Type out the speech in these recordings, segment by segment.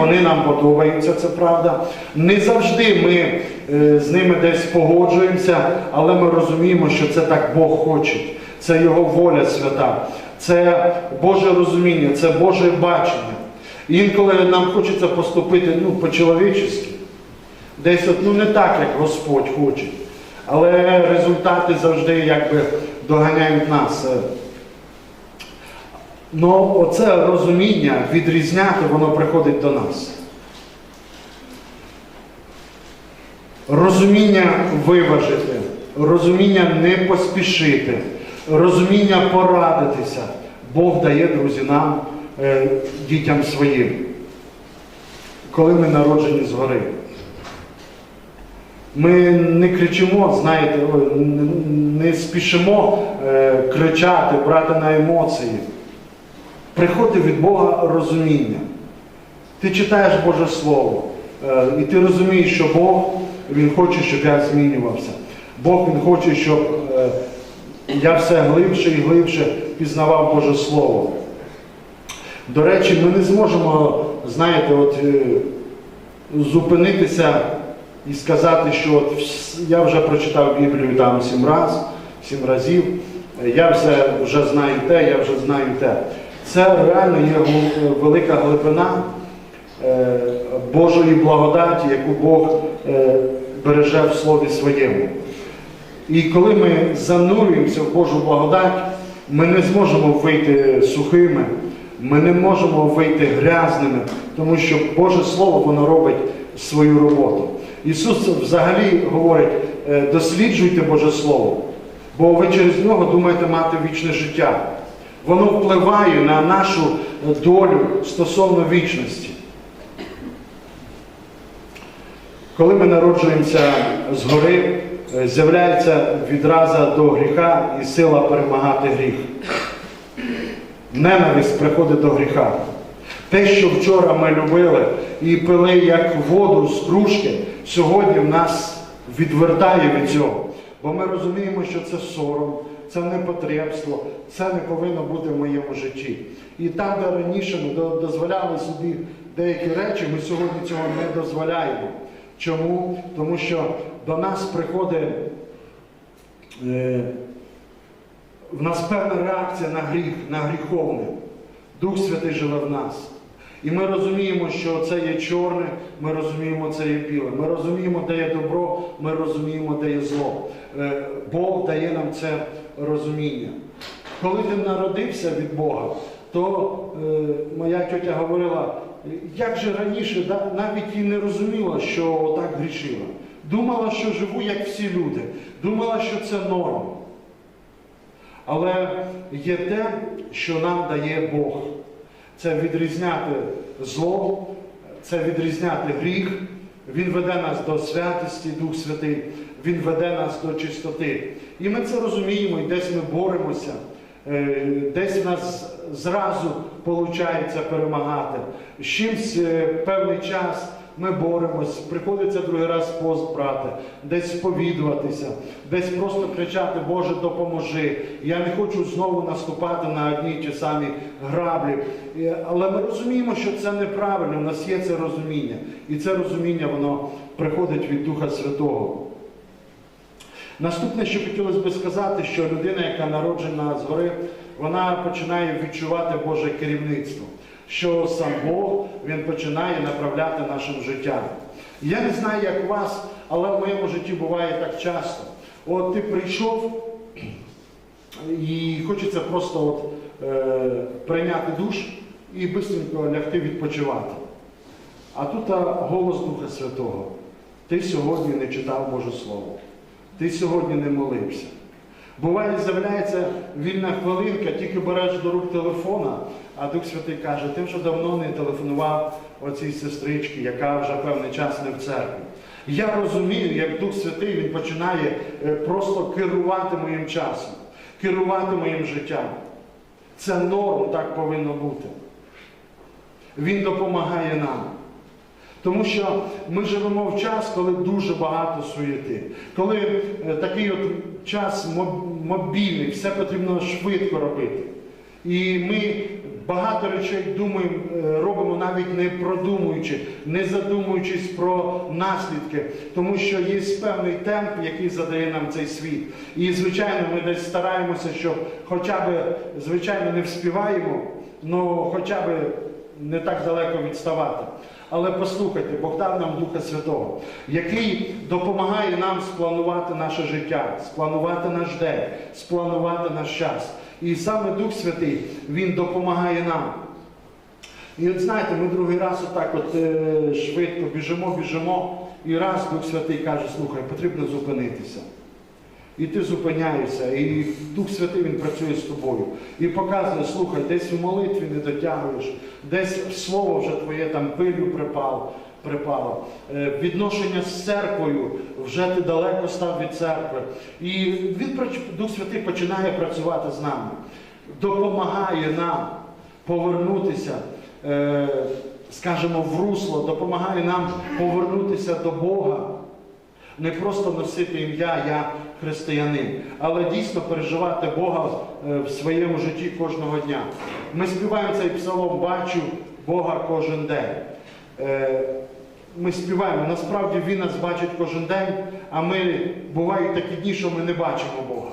вони нам подобаються, це правда. Не завжди ми е, з ними десь погоджуємося, але ми розуміємо, що це так Бог хоче. Це Його воля свята, це Боже розуміння, це Боже бачення. Інколи нам хочеться поступити ну, по-чоловічески. Десь от, ну, не так, як Господь хоче. Але результати завжди якби доганяють нас. Ну, оце розуміння відрізняти, воно приходить до нас. Розуміння виважити, розуміння не поспішити, розуміння порадитися. Бог дає, друзі, нам, е, дітям своїм. Коли ми народжені згори. Ми не кричимо, знаєте, не спішимо е, кричати, брати на емоції. Приходить від Бога розуміння. Ти читаєш Боже Слово, е, і ти розумієш, що Бог Він хоче, щоб я змінювався. Бог Він хоче, щоб е, я все глибше і глибше пізнавав Боже Слово. До речі, ми не зможемо, знаєте, от, е, зупинитися і сказати, що от я вже прочитав Біблію там сім раз, сім разів, я все вже знаю те, я вже знаю те. Це реально є велика глибина е, Божої благодаті, яку Бог е, береже в Слові Своєму. І коли ми занурюємося в Божу благодать, ми не зможемо вийти сухими, ми не можемо вийти грязними, тому що Боже Слово воно робить свою роботу. Ісус взагалі говорить, е, досліджуйте Боже Слово, бо ви через нього думаєте мати вічне життя. Воно впливає на нашу долю стосовно вічності. Коли ми народжуємося згори, е, з'являється відраза до гріха і сила перемагати гріх. Ненависть приходить до гріха. Те, що вчора ми любили і пили як воду з кружки, сьогодні в нас відвертає від цього. Бо ми розуміємо, що це сором, це непотребство, це не повинно бути в моєму житті. І там, де раніше ми дозволяли собі деякі речі, ми сьогодні цього не дозволяємо. Чому? Тому що до нас приходить е, в нас певна реакція на гріх, на гріховне. Дух Святий живе в нас. І ми розуміємо, що це є чорне, ми розуміємо, це є біле. Ми розуміємо, де є добро, ми розуміємо, де є зло. Е, Бог дає нам це розуміння. Коли ти народився від Бога, то е, моя тьотя говорила, як же раніше да, навіть і не розуміла, що так грішила. Думала, що живу, як всі люди. Думала, що це норма. Але є те, що нам дає Бог. Це відрізняти зло, це відрізняти гріх. Він веде нас до святості, Дух Святий, Він веде нас до чистоти. І ми це розуміємо, і десь ми боремося, е, десь нас зразу виходить перемагати. З чимсь е, певний час ми боремось, приходиться другий раз пост брати, десь сповідуватися, десь просто кричати, Боже, допоможи. Я не хочу знову наступати на одні ті самі граблі. Е, Але ми розуміємо, що це неправильно, у нас є це розуміння. І це розуміння, воно приходить від Духа Святого. Наступне, що хотілося би сказати, що людина, яка народжена згори, вона починає відчувати Боже керівництво, що сам Бог він починає направляти нашим життям. Я не знаю, як у вас, але в моєму житті буває так часто. От ти прийшов і хочеться просто от, е, прийняти душ і швидко лягти відпочивати. А тут голос Духа Святого. Ти сьогодні не читав Боже Слово. Ти сьогодні не молився. Буває, з'являється вільна хвилинка, тільки береш до рук телефона, а Дух Святий каже, ти вже давно не телефонував оцій сестричці, яка вже певний час не в церкві. Я розумію, як Дух Святий він починає е, просто керувати моїм часом, керувати моїм життям. Це норм, так повинно бути. Він допомагає нам. Тому що ми живемо в час, коли дуже багато суєти, коли е, такий от час мобільний, все потрібно швидко робити. І ми багато речей думаємо, е, робимо навіть не продумуючи, не задумуючись про наслідки, тому що є певний темп, який задає нам цей світ. І звичайно, ми десь стараємося, щоб хоча б, звичайно, не вспіваємо, але хоча б не так далеко відставати. Але послухайте, Бог дав нам Духа Святого, який допомагає нам спланувати наше життя, спланувати наш день, спланувати наш час. І саме Дух Святий, Він допомагає нам. І от знаєте, ми другий раз отак от е, швидко біжимо, біжимо, і раз Дух Святий каже, слухай, потрібно зупинитися. І ти зупиняєшся, і Дух Святий Він працює з тобою. І показує, слухай, десь в молитві не дотягуєш, десь слово вже твоє там пилю припало, припало. Е, Відношення з церквою, вже ти далеко став від церкви. І він, Дух Святий починає працювати з нами, допомагає нам повернутися, е, скажімо, в русло, допомагає нам повернутися до Бога. Не просто носити ім'я Я християнин, але дійсно переживати Бога е, в своєму житті кожного дня. Ми співаємо цей псалом Бачу Бога кожен день. Е, Ми співаємо, насправді Він нас бачить кожен день, а ми бувають такі дні, що ми не бачимо Бога.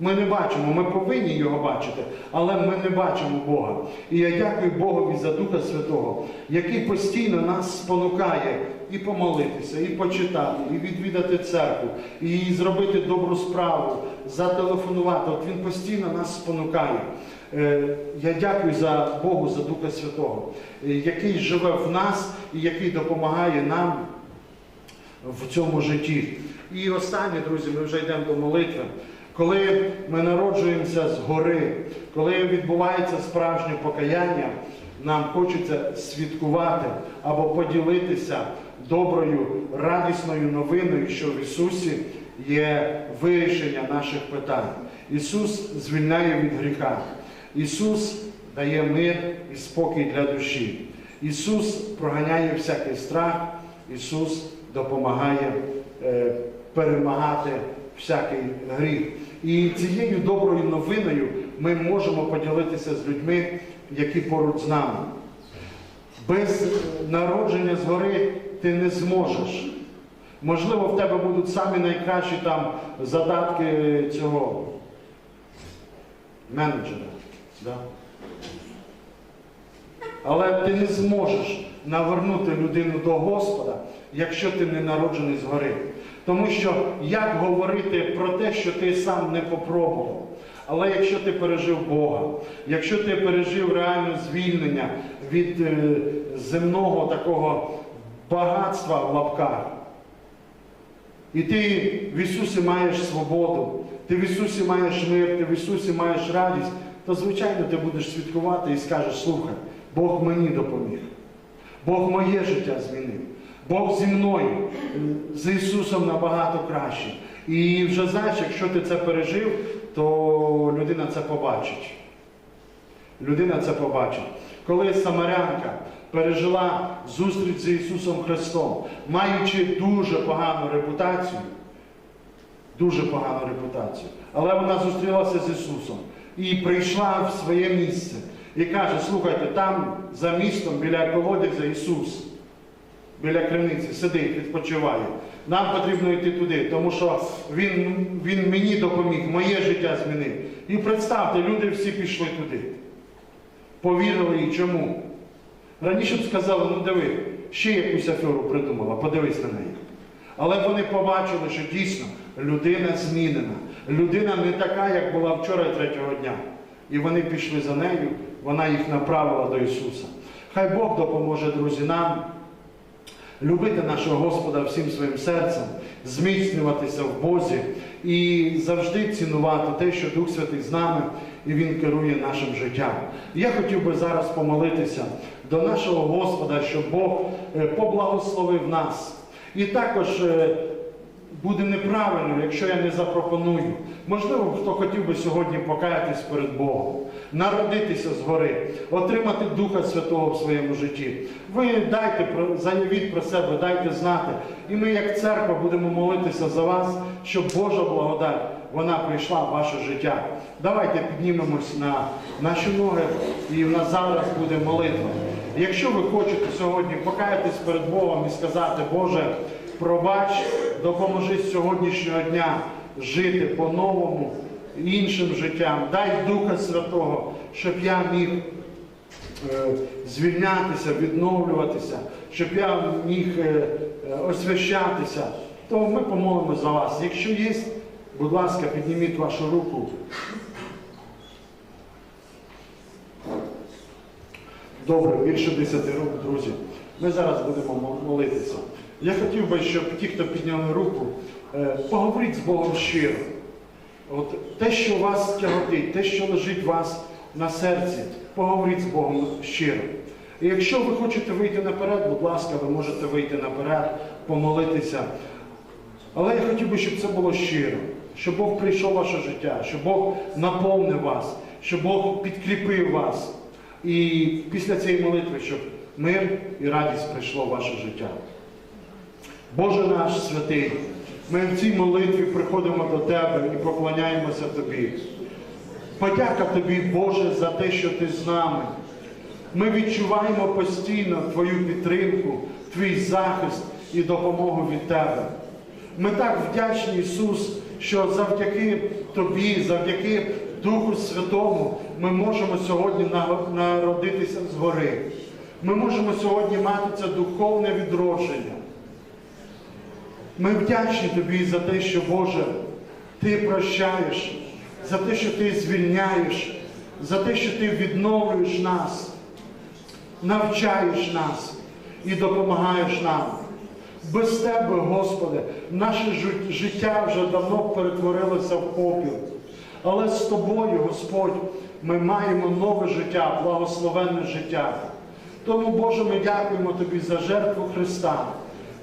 Ми не бачимо, ми повинні його бачити, але ми не бачимо Бога. І я дякую Богові за Духа Святого, який постійно нас спонукає і помолитися, і почитати, і відвідати церкву, і зробити добру справу, зателефонувати. От він постійно нас спонукає. Е, Я дякую за Богу, за Духа Святого, е, який живе в нас і який допомагає нам в цьому житті. І останнє, друзі, ми вже йдемо до молитви. Коли ми народжуємося згори, коли відбувається справжнє покаяння, нам хочеться свідкувати або поділитися доброю, радісною новиною, що в Ісусі є вирішення наших питань. Ісус звільняє від гріха. Ісус дає мир і спокій для душі. Ісус проганяє всякий страх, Ісус допомагає е, перемагати всякий гріх. І цією доброю новиною ми можемо поділитися з людьми, які поруч з нами. Без народження згори ти не зможеш. Можливо, в тебе будуть самі найкращі там задатки цього менеджера. Да? Але ти не зможеш навернути людину до Господа, якщо ти не народжений згори. Тому що як говорити про те, що ти сам не попробував? Але якщо ти пережив Бога, якщо ти пережив реальне звільнення від е, земного такого багатства в лапках, і ти в Ісусі маєш свободу, ти в Ісусі маєш мир, ти в Ісусі маєш радість, то звичайно ти будеш святкувати і скажеш, слухай, Бог мені допоміг. Бог моє життя змінив. Бог зі мною, з Ісусом набагато краще. І вже знаєш, якщо ти це пережив, то людина це побачить. Людина це побачить. Коли Самарянка пережила зустріч з Ісусом Христом, маючи дуже погану репутацію, дуже погану репутацію, але вона зустрілася з Ісусом і прийшла в своє місце і каже: слухайте, там за містом біля колодязя Ісус, біля криниці, сидить, відпочиває. Нам потрібно йти туди, тому що Він, він мені допоміг, моє життя змінив. І представте, люди всі пішли туди. Повірили їй чому? Раніше б сказали, ну диви, ще якусь аферу придумала, подивись на неї. Але вони побачили, що дійсно людина змінена. Людина не така, як була вчора третього дня. І вони пішли за нею, вона їх направила до Ісуса. Хай Бог допоможе, друзі, нам любити нашого Господа всім своїм серцем, зміцнюватися в Бозі і завжди цінувати те, що Дух Святий з нами і Він керує нашим життям. Я хотів би зараз помолитися до нашого Господа, щоб Бог е, поблагословив нас. І також е, буде неправильно, якщо я не запропоную. Можливо, хто хотів би сьогодні покаятись перед Богом, народитися згори, отримати Духа Святого в своєму житті. Ви дайте заявіть про себе, дайте знати. І ми, як церква, будемо молитися за вас, щоб Божа благодать вона прийшла в ваше життя. Давайте піднімемось на наші ноги і в нас зараз буде молитва. Якщо ви хочете сьогодні покаятись перед Богом і сказати, Боже, пробач, допоможи з сьогоднішнього дня жити по-новому, іншим життям, дай Духа Святого, щоб я міг е, звільнятися, відновлюватися, щоб я міг е, освящатися, то ми помолимося за вас. Якщо є, будь ласка, підніміть вашу руку. Добре, більше десяти рук, друзі. Ми зараз будемо молитися. Я хотів би, щоб ті, хто підняли руку, е, поговоріть з Богом щиро. От те, що вас тяготить, те, що лежить вас на серці, поговоріть з Богом щиро. І якщо ви хочете вийти наперед, будь ласка, ви можете вийти наперед, помолитися. Але я хотів би, щоб це було щиро, щоб Бог прийшов в ваше життя, щоб Бог наповнив вас, щоб Бог підкріпив вас. І після цієї молитви, щоб мир і радість прийшло в ваше життя. Боже наш святий, ми в цій молитві приходимо до Тебе і поклоняємося Тобі. Подяка Тобі, Боже, за те, що Ти з нами. Ми відчуваємо постійно Твою підтримку, Твій захист і допомогу від Тебе. Ми так вдячні, Ісус, що завдяки Тобі, завдяки Духу Святому, ми можемо сьогодні народитися згори. Ми можемо сьогодні мати це духовне відродження. Ми вдячні тобі за те, що Боже, Ти прощаєш, за те, що Ти звільняєш, за те, що Ти відновлюєш нас, навчаєш нас і допомагаєш нам. Без Тебе, Господи, наше життя вже давно перетворилося в попіл. Але з Тобою, Господь, ми маємо нове життя, благословенне життя. Тому, Боже, ми дякуємо Тобі за жертву Христа.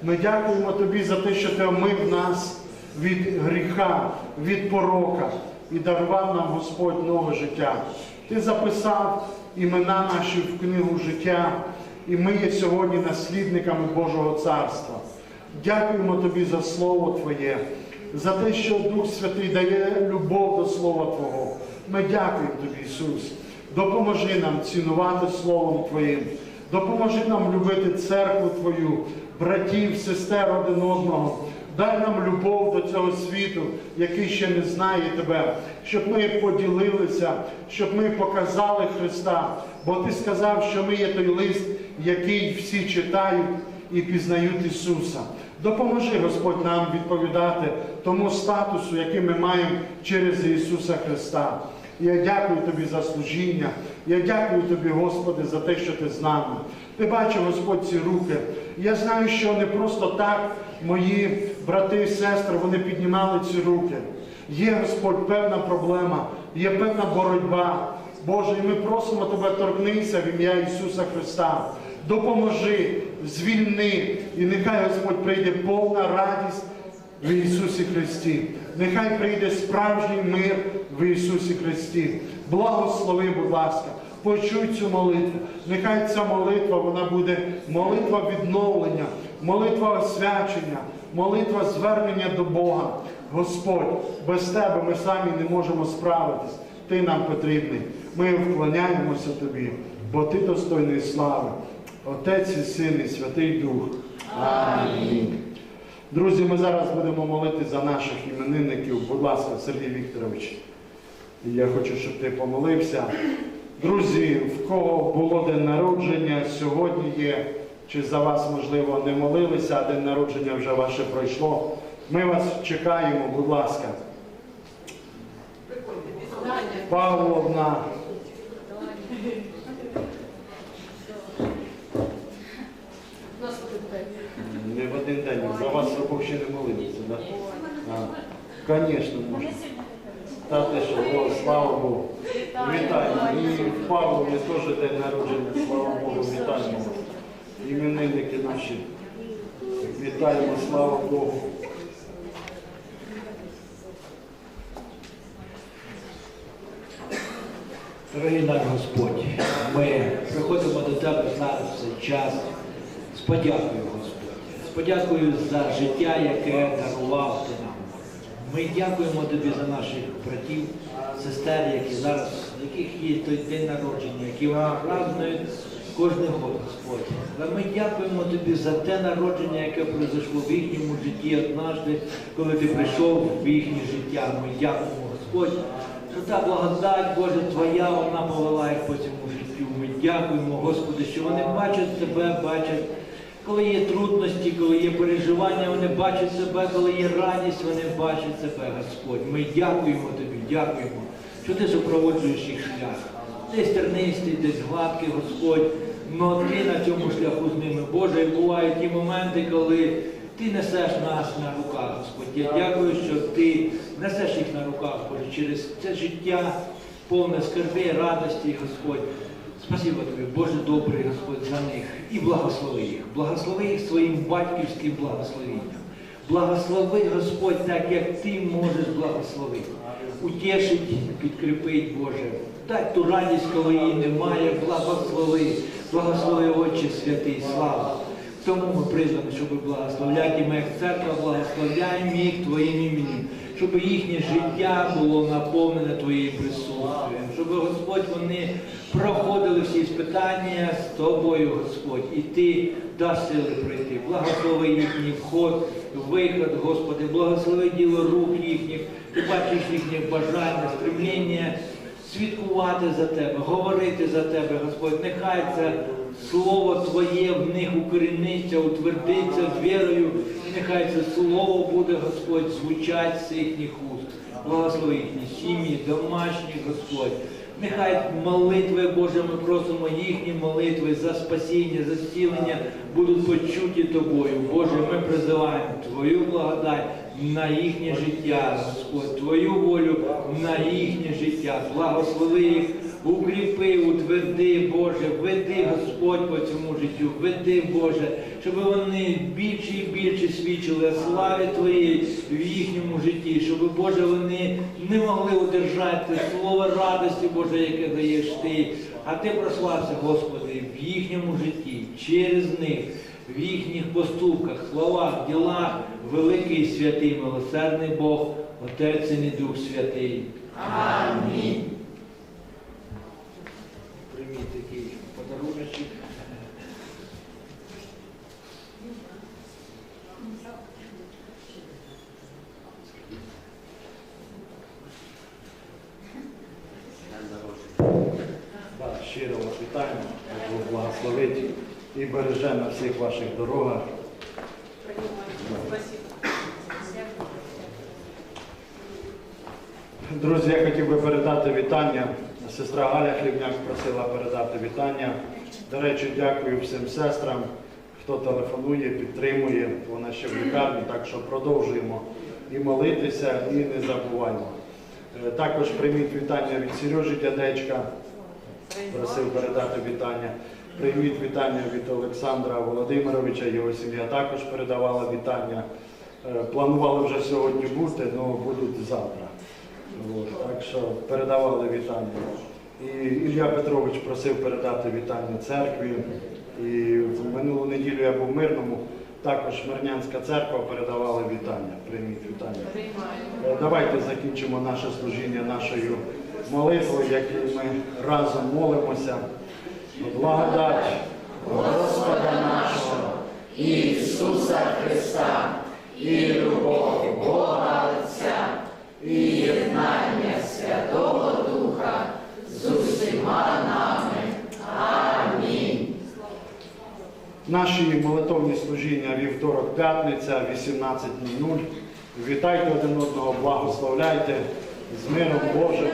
Ми дякуємо Тобі за те, що Ти омив нас від гріха, від порока і дарував нам Господь нове життя. Ти записав імена наші в книгу життя, і ми є сьогодні наслідниками Божого Царства. Дякуємо Тобі за Слово Твоє, за те, що Дух Святий дає любов до Слова Твого. Ми дякуємо Тобі, Ісус. Допоможи нам цінувати Словом Твоїм. Допоможи нам любити церкву Твою, братів, сестер один одного. Дай нам любов до цього світу, який ще не знає Тебе, щоб ми поділилися, щоб ми показали Христа. Бо Ти сказав, що ми є той лист, який всі читають і пізнають Ісуса. Допоможи, Господь, нам відповідати тому статусу, який ми маємо через Ісуса Христа. Я дякую Тобі за служіння. Я дякую Тобі, Господи, за те, що Ти з нами. Ти бачив, Господь, ці руки. Я знаю, що не просто так мої брати і сестри вони піднімали ці руки. Є, Господь, певна проблема, є певна боротьба. Боже, і ми просимо Тебе торкнися в ім'я Ісуса Христа. Допоможи, звільни, і нехай Господь прийде повна радість в Ісусі Христі. Нехай прийде справжній мир в Ісусі Христі. Благослови, будь ласка, почуй цю молитву. Нехай ця молитва вона буде молитва відновлення, молитва освячення, молитва звернення до Бога. Господь, без Тебе ми самі не можемо справитись. Ти нам потрібний. Ми вклоняємося Тобі, бо Ти достойний слави. Отець і Син і Святий Дух. Амінь. Друзі, ми зараз будемо молити за наших іменинників. Будь ласка, Сергій Вікторович. Я хочу, щоб ти помолився. Друзі, в кого було день народження, сьогодні є, чи за вас, можливо, не молилися, а день народження вже ваше пройшло. Ми вас чекаємо, будь ласка. Павловна. Не в один день. За вас обох ще не молилися? Да? Звісно, можна. Та те, що о, слава Богу. Вітаємо. І в Павлові теж день народження, слава Богу, вітаємо. Іменинники наші. Вітаємо, слава Богу. Дорогий наш Господь, ми приходимо до Тебе зараз в цей час з подякою, Подякою за життя, яке дарував Ти нам. Ми дякуємо тобі за наших братів, сестер, які зараз, яких є той день народження, які празднують кожен год, Господь. Але ми дякуємо тобі за те народження, яке произошло в їхньому житті однажды, коли ти прийшов в їхнє життя. Ми дякуємо, Господь. Що та благодать, Боже, Твоя, вона повела їх по цьому життю. Ми дякуємо, Господи, що вони бачать Тебе, бачать коли є трудності, коли є переживання, вони бачать себе, коли є радість, вони бачать себе, Господь. Ми дякуємо Тобі, дякуємо, що ти супроводжуєш їх шлях. Десь тернистий, десь гладкий, Господь, но ти на цьому шляху з ними. Боже, і бувають ті моменти, коли ти несеш нас на руках, Господь. Я дякую, що ти несеш їх на руках, Боже, через це життя повне скарби, радості, Господь. Спасибо тобі, Боже добрий Господь, за них і благослови їх. Благослови їх своїм батьківським благословенням. Благослови, Господь, так як ти можеш благословити. Утешить, підкріпить, Боже. Дай ту радість, коли її немає, благослови, благослови Отче святий, слава. Тому ми призвані, щоб благословляти, і ми церква благословляємо їх Твоїм іменем, щоб їхнє життя було наповнене Твоїм присутствием, щоб, Господь, вони проходили всі спитання з Тобою, Господь, і Ти дасть сили пройти. Благослови їхній вход, виход, Господи, благослови діло рук їхніх, Ти бачиш їхнє бажання, стремління свідкувати за Тебе, говорити за Тебе, Господь. Нехай це Слово Твоє в них укоріниться, утвердиться з вірою, нехай це слово буде, Господь, звучать з їхніх уст. Благослови їхні сім'ї, домашні, Господь. Нехай молитви, Боже, ми просимо їхні молитви за спасіння, за зцілення будуть почуті Тобою. Боже, ми призиваємо Твою благодать на їхнє життя, Господь, Твою волю на їхнє життя. Благослови їх, укріпи, утверди, Боже, веди, Господь, по цьому життю, веди, Боже, щоб вони більше і більше свідчили славі Твоїй в їхньому житті, щоб, Боже, вони не могли удержати слово радості, Боже, яке даєш Ти. А Ти прослався, Господи, в їхньому житті, через них, в їхніх поступках, словах, ділах, великий святий, милосердний Бог, Отець і Дух Святий. Амінь. Прийміть такий подаруночок. Так, щиро вас вітаємо, Бог благословить і береже на всіх ваших дорогах. Друзі, я хотів би передати вітання. Сестра Галя Хлібняк просила передати вітання. До речі, дякую всім сестрам, хто телефонує, підтримує. Вона ще в лікарні, так що продовжуємо і молитися, і не забуваємо. Е, Також прийміть вітання від Сережі Дядечка. Просив передати вітання. Прийміть вітання від Олександра Володимировича, його сім'я також передавала вітання. Е, Планували вже сьогодні бути, але будуть завтра. Так що передавали вітання. І Ілля Петрович просив передати вітання церкві. І в минулу неділю я був в Мирному, також Мирнянська церква передавала вітання. Прийміть вітання. Е, Давайте закінчимо наше служіння нашою молитвою, якою ми разом молимося. Благодать Господа нашого Ісуса Христа і любов Бога Отця і єднання Святого Духа з усіма нами. Амінь. Наші молитовні служіння вівторок, п'ятниця, 18.00. Вітайте один одного, благословляйте з миром Божим.